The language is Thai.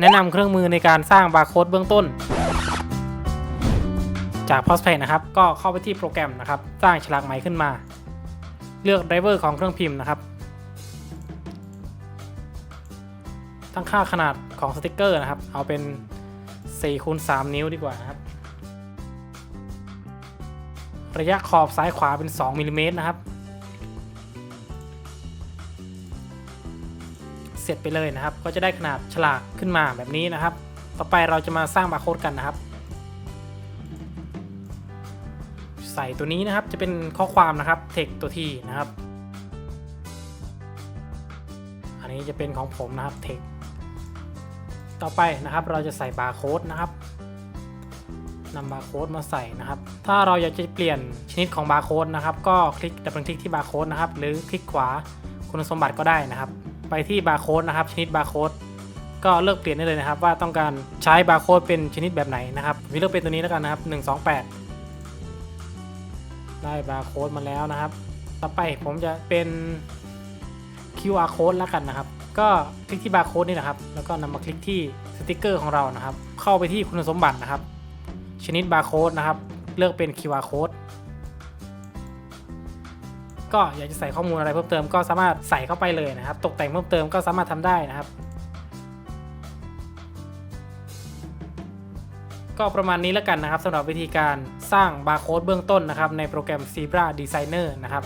แนะนำเครื่องมือในการสร้างบาร์โค้ดเบื้องต้น จาก p o s t p a y นะครับ ก็เข้าไปที่โปรแกรมนะครับ สร้างฉลากไหมขึ้นมา เลือกไดรเวอร์ของเครื่องพิมพ์นะครับ ตั้งค่าขนาดของสติกเกอร์นะครับ เอาเป็น4คูณ3นิ้วดีกว่านะครับ ระยะขอบซ้ายขวาเป็น 2มิลลิเมตรนะครับ เสร็จไปเลยนะครับ ก็จะได้ขนาดฉลากขึ้นมาแบบนี้นะครับ ต่อไปเราจะมาสร้างบาร์โค้ดกันนะครับ ใส่ตัวนี้นะครับจะเป็นข้อความนะครับ text ตัวที่นะครับ อันนี้จะเป็นของผมนะครับ text ต่อไปนะครับเราจะใส่บาร์โค้ดนะครับนำบาร์โค้ดมาใส่นะครับ ถ้าเราอยากจะเปลี่ยนชนิดของบาร์โค้ดนะครับ ก็คลิกดับเบิลคลิกที่บาร์โค้ดนะครับ หรือคลิกขวาคุณสมบัติก็ได้นะครับ ไปที่บาร์โค้ดนะครับ ชนิดบาร์โค้ดก็เลือกเปลี่ยนได้เลยนะครับ ว่าต้องการใช้บาร์โค้ดเป็นชนิดแบบไหนนะครับผมเลือกเป็นตัวนี้แล้วกันนะครับ 128 ได้บาร์โค้ดมาแล้วนะครับ ต่อไปผมจะเป็น QR code แล้วกันนะครับ ก็คลิกที่บาร์โค้ดนี่นะครับ แล้วก็นำมาคลิกที่สติกเกอร์ของเรานะครับ เข้าไปที่คุณสมบัตินะครับ ชนิดบาร์โค้ดนะครับ เลือกเป็น QR code ก็อยากจะใส่ข้อมูลอะไรเพิ่มเติมก็สามารถใส่เข้าไปเลยนะครับ ตกแต่งเพิ่มเติมก็สามารถทำได้นะครับ ก็ประมาณนี้แล้วกันนะครับสำหรับวิธีการสร้างบาร์โค้ดเบื้องต้นนะครับในโปรแกรม Zebra Designer นะครับ